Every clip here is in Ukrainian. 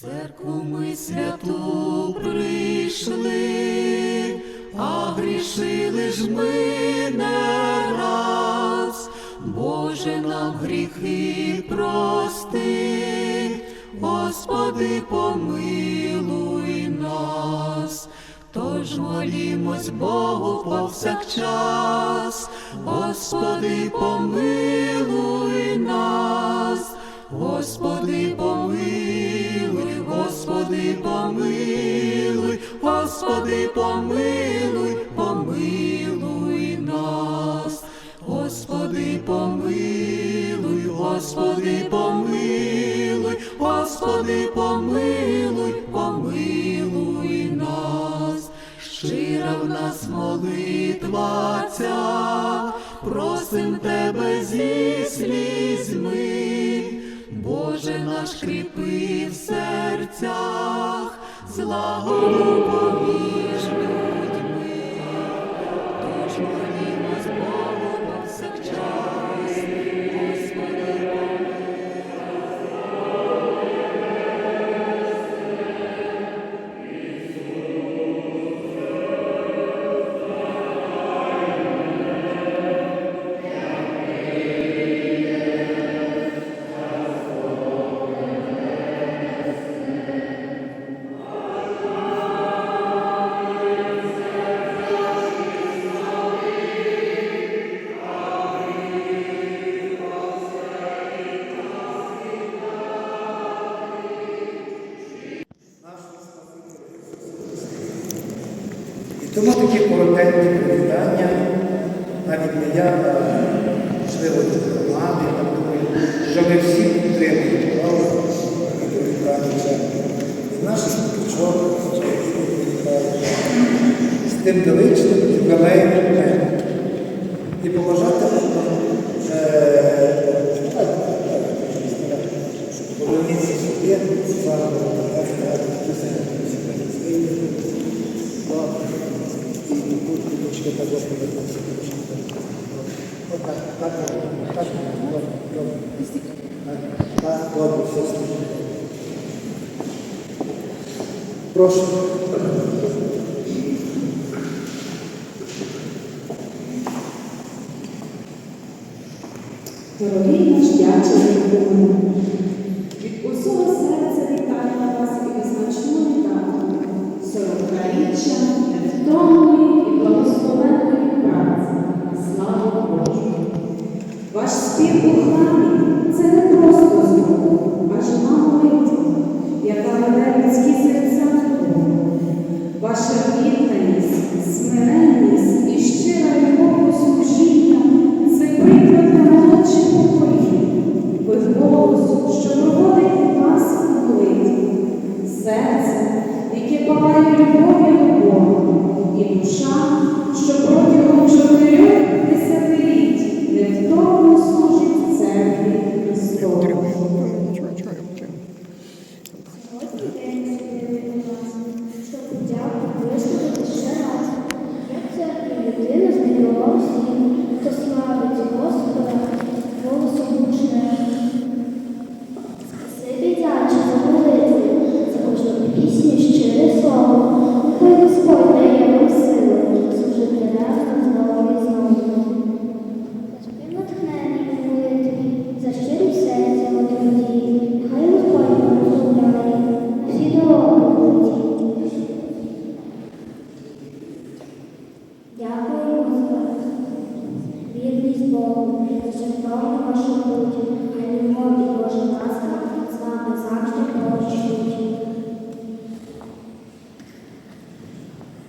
Церкву ми святу прийшли, а грішили ж ми не раз, Боже нам гріхи прости, Господи, помилуй нас, тож молімось Богу повсякчас, Господи, помилуй нас. Господи, помилуй, Господи, помилуй, Господи, помилуй, помилуй нас, Господи, помилуй, Господи, помилуй, Господи, помилуй, помилуй нас, щира в нас молитва ця, Боже наш кріпи в серцях, злагоду поміж людьми, тому такі коротенькі привітання, навіть не я, а можливо, громади, я що ми всі підтримуємо правда, і привітання. І наших дочок, з тим величним ювілеєм днем. І побажати вам е, поверніться собі, вам і курточки та Господа. Отак, так, так, добре, добре. Так, Так, добре, все слухаю. Прошу. Дорогий наш дяче Богу, від усього серця вітаю вас і визначну дату 40-річчя невтомної Спів у це не просто знову, а жива яка веде людські серця. Ваша відданість, смиренність і щира любов служіння це приклад молодших поколінь, що проводить вас у молитві, серце, яке палає любов'ю Бога, і душа, що проводить.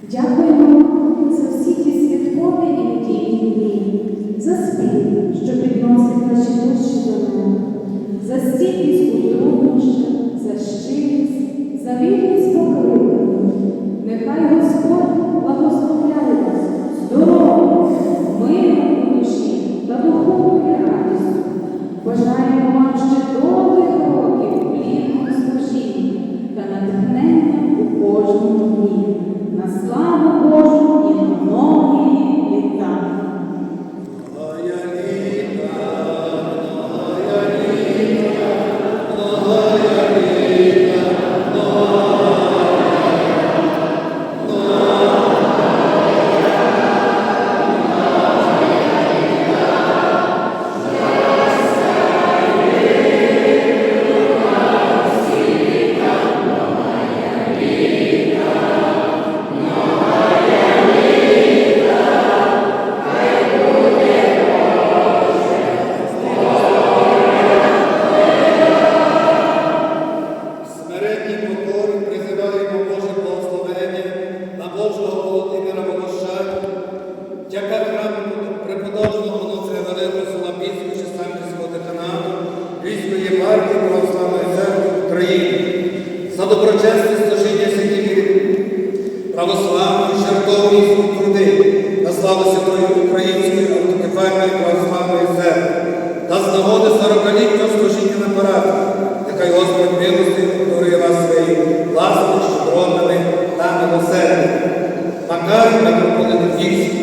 Дякуємо за всі ті святкові і надійні дні, за спів, що підносить наші душі до Бога, за стійкість у дружбі, за щирість. яка храму преподобного моносеверену села Пінського Чеснамського деканату Львівської єпархії православної церкви України за доброчесне служіння святій православної жертовної труди на слави Святої Української автокефальної православної церкви та з нагоди 40-літнього служіння на параді, нехай Господь милости дарує вас своїм власним, щедроними та милосердним. Макар митрополит Фіксів,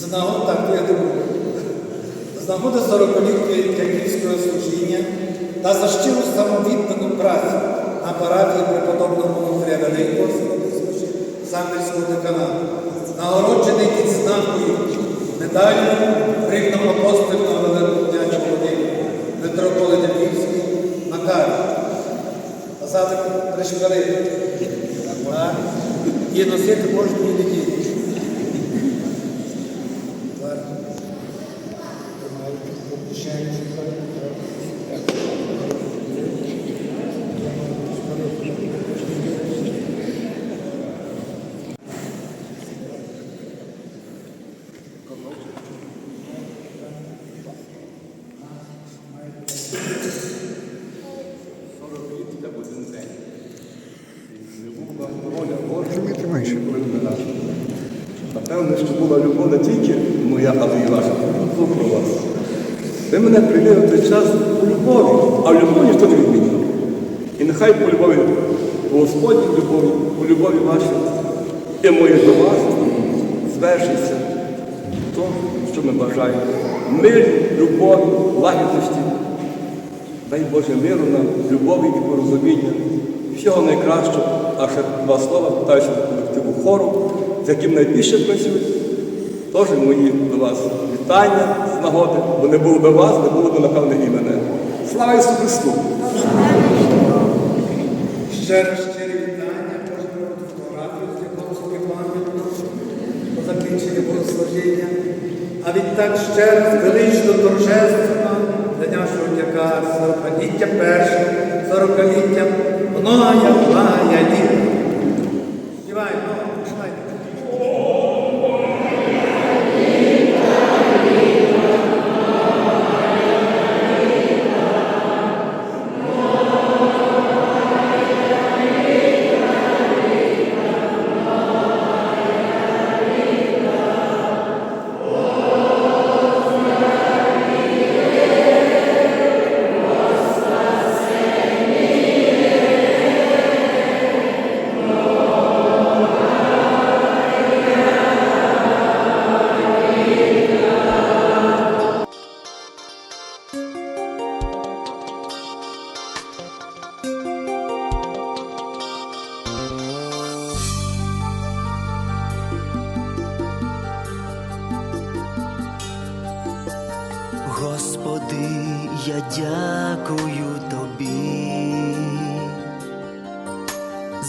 З нагоди, так, я думаю, з нагоди 40-ліття Київського служіння та за щиру самовіддану працю на парафії преподобного Монастиря Великого Сінодискоші Самбірського деканату, нагороджений відзнакою медаллю рівного апостольного великого дня чоловіка, митрополит Львівський Макар. Посади пришкали. І носити кожної неділі. Менше. Напевне, що була любов не тільки моя, але і ваша. Любов про вас. Ви мене прийняли в той час у любові, а в любові ніхто не відмінив. І нехай по любові, по Господній любові, по любові вашій, і моє до вас звершиться то, що ми бажаємо. Мир, любові, лагідності. Дай Боже миру нам, любові і порозуміння. Всього найкращого, а ще два слова питаюся хору, з яким найбільше працюють. Теж мої до вас вітання з нагоди, бо не було би вас, не було б, напевне, і мене. Слава Ісусу Христу! Ще раз щирі вітання, кожного фотографію, з якого собі пам'ятно по закінченню богослужіння. А відтак ще раз велично торжественно для нашого дяка 40-ліття перше, 40-ліття многая, многая літа.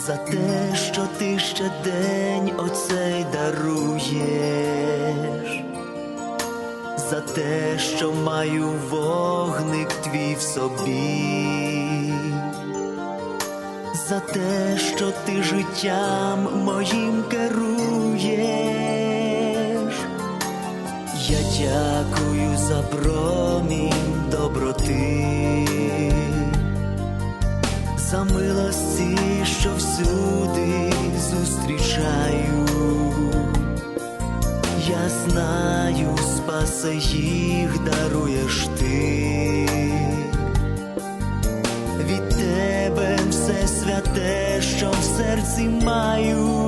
За те, що ти ще день оцей даруєш, за те, що маю вогник твій в собі, за те, що ти життям моїм керуєш. Я дякую за промінь доброти, за милості, що всюди зустрічаю. Я знаю, спаси їх даруєш ти. Від тебе все святе, що в серці маю.